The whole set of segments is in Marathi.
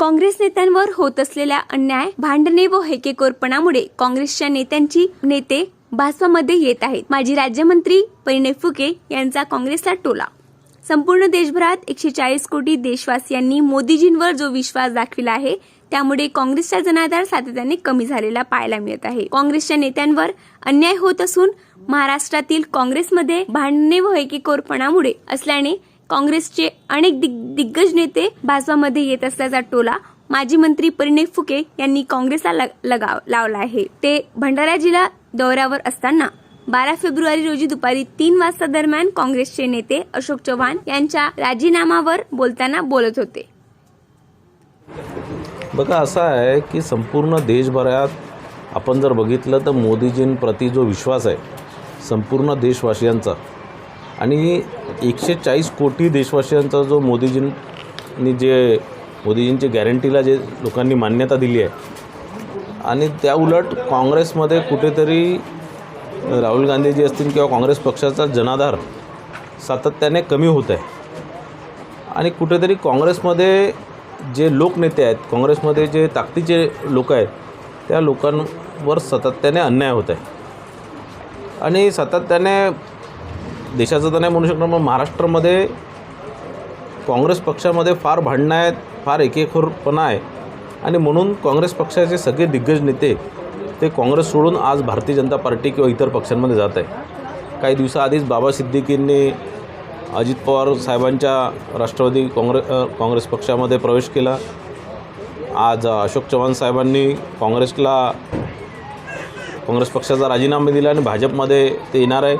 काँग्रेस नेत्यांवर होत असलेल्या अन्याय भांडणे व हेकेकोरपणामुळे काँग्रेसच्या नेत्यांची नेते भाजपामध्ये येत आहेत. माजी राज्यमंत्री परिणय फुके यांचा काँग्रेसला टोला. संपूर्ण देशभरात एकशे चाळीस कोटी देशवासियांनी मोदीजींवर जो विश्वास दाखविला आहे त्यामुळे काँग्रेसचा जनाधार सातत्याने कमी झालेला पाहायला मिळत आहे. काँग्रेसच्या नेत्यांवर अन्याय होत असून महाराष्ट्रातील काँग्रेसमध्ये भांडणे व एकीकोरपणामुळे असल्याने काँग्रेसचे अनेक दिग- दिग्गज नेते भाजपामध्ये येत असल्याचा टोला माजी मंत्री परिणय फुके यांनी काँग्रेसला लग- लगाव लावला आहे. ते भंडारा जिल्हा दौऱ्यावर असताना बारा फेब्रुवारी रोजी दुपारी तीन वाजता दरम्यान काँग्रेसचे नेते अशोक चव्हाण यांच्या राजीनामावर बोलताना बोलत होते. बघा असं आहे की संपूर्ण देशभरात आपण जर बघितलं तर मोदीजींप्रती जो विश्वास आहे संपूर्ण देशवासियांचा आणि एकशे चाळीस कोटी देशवासियांचा जो मोदीजींनी जे मोदीजींची गॅरंटीला जे लोकांनी मान्यता दिली आहे. आणि त्या उलट काँग्रेसमध्ये कुठेतरी राहुल गांधीजी असतील किंवा काँग्रेस पक्षाचा जनाधार सातत्याने कमी होत आहे. आणि कुठेतरी काँग्रेसमध्ये जे लोकनेते आहेत काँग्रेसमध्ये जे ताकदीचे लोक आहेत त्या लोकांवर सातत्याने अन्याय होत आहे. आणि सातत्याने देशाचं तर नाही म्हणू शकणार मग महाराष्ट्रामध्ये काँग्रेस पक्षामध्ये फार भांडणं आहेत फार एकेखोरपणा आहे. आणि म्हणून काँग्रेस पक्षाचे सगळे दिग्गज नेते ते काँग्रेस सोडून आज भारतीय जनता पार्टी किंवा इतर पक्षांमध्ये जात आहे काही दिवसाआधीच बाबा सिद्दीकींनी अजित पवार साहेबांच्या राष्ट्रवादी काँग्रेस काँग्रेस पक्षामध्ये प्रवेश केला. आज अशोक चव्हाण साहेबांनी काँग्रेसला काँग्रेस पक्षाचा राजीनामा दिला आणि भाजपमध्ये ते येणार आहे.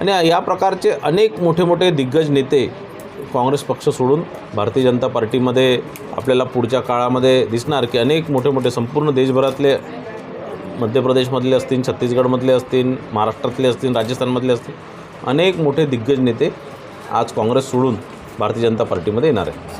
आणि या प्रकारचे अनेक मोठे मोठे दिग्गज नेते काँग्रेस पक्ष सोडून भारतीय जनता पार्टीमध्ये आपल्याला पुढच्या काळामध्ये दिसणार की अनेक मोठे मोठे संपूर्ण देशभरातले मध्य प्रदेशमधले असतील छत्तीसगडमधले असतील महाराष्ट्रातले असतील राजस्थानमधले असतील अनेक मोठे दिग्गज नेते आज काँग्रेस सोडून भारतीय जनता पार्टीमध्ये येणार आहे